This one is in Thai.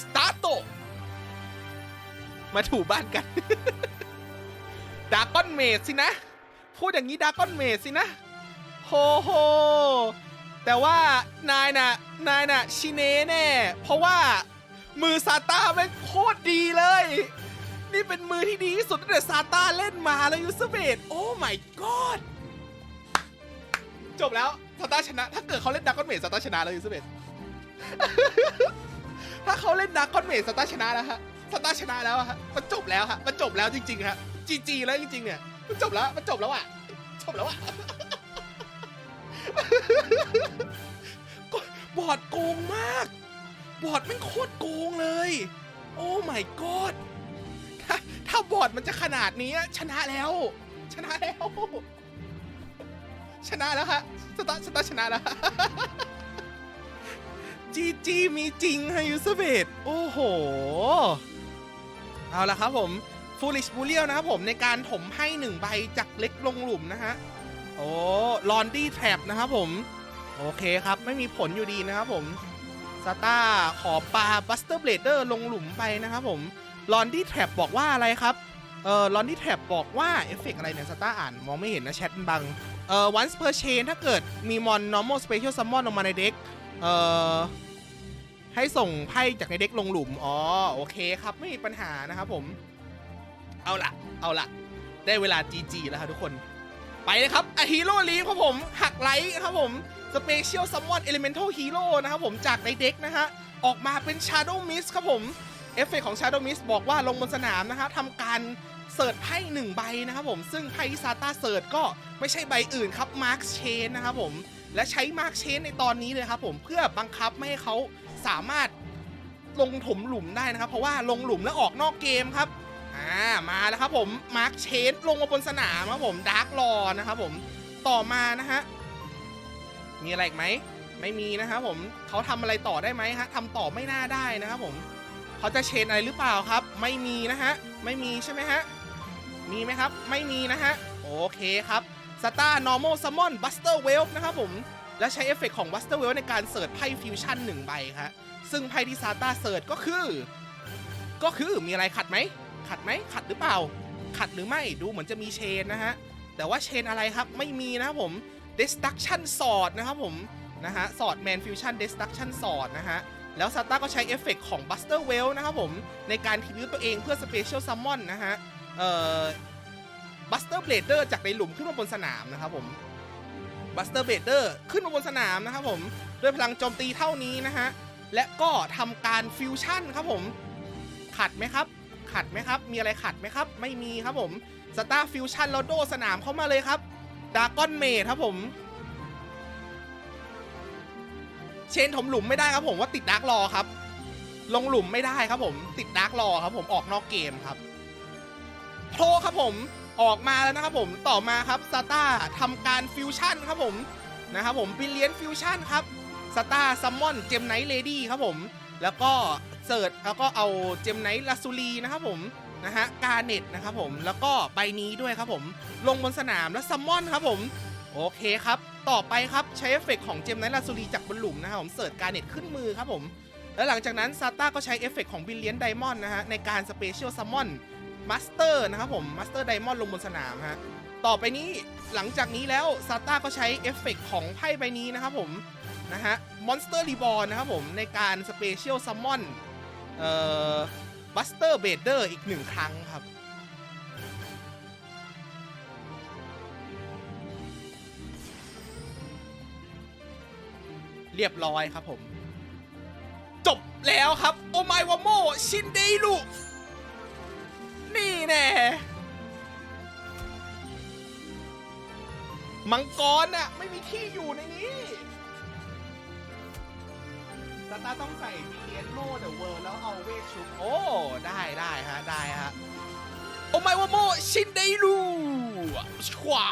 สตาร์โต มาถูบ้านกัน ดาก้อนเมดสินะ พูดอย่างนี้ดาก้อนเมดสินะโฮโฮแต่ว่านายน่ะ นายน่ะ ชิเน่แน่ เพราะว่ามือซาต้าแม่งโคตรดีเลย นี่เป็นมือที่ดีที่สุดตั้งแต่ซาต้าเล่นมาแล้วยูสเบดโอ้ my god จบแล้วซาต้าชนะ ถ้าเกิดเขาเล่นดาก้อนเมดซาต้าชนะแล้วยูสเบด ถ้าเขาเล่นดากอนเมดซาต้าชนะแล้วฮะซาต้าชนะแล้วฮะมันจบแล้วฮะมันจบแล้วจริงๆฮะจีจีแล้วจริงๆเนี่ยมันจบแล้วมันจบแล้วอะจบแล้วอะบอดโกงมาก บอดแม่งโคตรโกงเลย โอ้ my god ถ้าถ้าบอดมันจะขนาดนี้ชนะแล้ว ชนะแล้ว ชนะแล้วฮะสตาร์สตาร์ชนะแล้ว จีจีมีจริงฮะยูสเบดโอ้โห เอาละครับผม Foolish b u l l i o นะครับผมในการถมให้หนึ่งใบจากเล็กลงหลุมนะฮะ โอ้ลอนดี้แทรปนะครับผม โอเคครับไม่มีผลอยู่ดีนะครับผมซาต้าขอปลาบัสเตอร์เบลเดอร์ลงหลุมไปนะครับผมลอนดี้แทรปบอกว่าอะไรครับ เออลอนดี้แทรปบอกว่า เอฟเฟกอะไรเนี่ยซาต้าอ่าน มองไม่เห็นนะแชทบัง เอ่อ once per chain ถ้าเกิดมีมอน normal special summon ลงมาในเด็กเออ ให้ส่งไพ่จากในเด็กลงหลุม อ๋อ โอเคครับ ไม่มีปัญหานะครับผม เอาละเอาละได้เวลา GG แล้วครับทุกคน ไปเลยครับอะฮีโร่ลีครับผม หักไลท์ครับผม สเปเชียลซัมมอนเอลิเมนทัลฮีโร่นะครับผม จากในเด็กนะฮะ ออกมาเป็น Shadow Mist ครับผม เอฟเฟกของ Shadow Mist บอกว่าลงบนสนามนะฮะทำการเสิร์ชไพ่หนึ่งใบนะครับผม ซึ่งไพ่ที่ซาต้าเสิร์ชก็ไม่ใช่ใบอื่นครับ Mark Chain นะครับผม และใช้ Mark Chain ในตอนนี้เลยครับผม เพื่อบังคับไม่ให้เขา สามารถลงถมหลุมได้นะครับ เพราะว่าลงหลุมแล้วออกนอกเกมครับอ่ามาแล้วครับผมมาร์คเชนลงมาบนสนามครับผมดาร์กรอนะครับผมต่อมานะฮะมีอะไรอีกไหมไม่มีนะครับผมเขาทำอะไรต่อได้ไหมฮะทำต่อไม่น่าได้นะครับผมเขาจะเชนอะไรหรือเปล่าครับ ไม่มีนะฮะไม่มีใช่ไหมฮะมีไหมครับ ไม่มีนะฮะโอเคครับสตาร์ normal summon buster wave นะครับผม และใช้เอฟเฟกของ buster wave ในการเสิร์ชไพ่ฟิวชั่นหนึ่งใบครับซึ่งไพ่ที่ซาต้าเสิร์ชก็คือ ก็คือมีอะไรขัดไหม ขัดไหม ขัดหรือเปล่า ขัดหรือไม่ดูเหมือนจะมีเชนนะฮะ แต่ว่าเชนอะไรครับไม่มีนะครับผม destruction sword นะครับผมนะฮะ sword man fusion destruction sword นะฮะ แล้วซาต้าก็ใช้เอฟเฟกของ buster well นะครับผม ในการทีวิวตัวเองเพื่อ special summon นะฮะ เอ่อ buster blader จากในหลุมขึ้นมาบนสนามนะครับผม buster blader ขึ้นมาบนสนามนะครับผมด้วยพลังโจมตีเท่านี้นะฮะ และก็ทำการฟิวชั่นครับผม ขัดไหมครับ ขัดไหมครับ มีอะไรขัดไหมครับ ไม่มีครับผมสตาร์ฟิวชั่นแล้วโดสนามเข้ามาเลยครับดากอนเมดครับผม เชนถมหลุมไม่ได้ครับผมว่าติดดาร์กรอครับ ลงหลุมไม่ได้ครับผม ติดดาร์กรอครับผมออกนอกเกมครับโพครับผม ออกมาแล้วนะครับผมต่อมาครับสตาร์ทำการฟิวชั่นครับผมนะครับผมบิลเลียนฟิวชั่นครับสตาร์ซัมมอนเจมไนท์เลดี้ครับผม แล้วก็เสิร์ชแล้วก็เอาเจมไนท์ลาซูรีนะครับผมนะฮะกาเน็ตนะครับผมแล้วก็ใบนี้ด้วยครับผมลงบนสนามแล้วซัมมอนครับผมโอเคครับต่อไปครับใช้เอฟเฟกต์ของเจมไนท์ลาซูรีจากบนหลุมนะครับผมเสิร์ชกาเน็ตขึ้นมือครับผมแล้วหลังจากนั้นซาต้าก็ใช้เอฟเฟกต์ของบิลเลียนไดมอนด์นะฮะในการสเปเชียลซัมมอน มาสเตอร์นะครับผมมาสเตอร์ไดมอนด์ลงบนสนามฮะต่อไปนี้หลังจากนี้แล้วซาต้าก็ใช้เอฟเฟกต์ของไพ่ใบนี้นะครับผมนะฮะมอนสเตอร์รีบอลนะครับผมในการสเปเชียลซัมมอนเอ่อบัสเตอร์เบเดอร์อีกหนึ่งครั้งครับเรียบร้อยครับผม จบแล้วครับ โอไมวาโมชินเดลุนี่ แน่มังกรน่ะไม่มีที่อยู่ในนี้ตาตาต้องใส่เทียนโมเดอะเวิร์แล้วเอาเวทชุบโอ้ได้ได้ฮะ ได้ฮะ โอไมวาโมชินไดลูชวา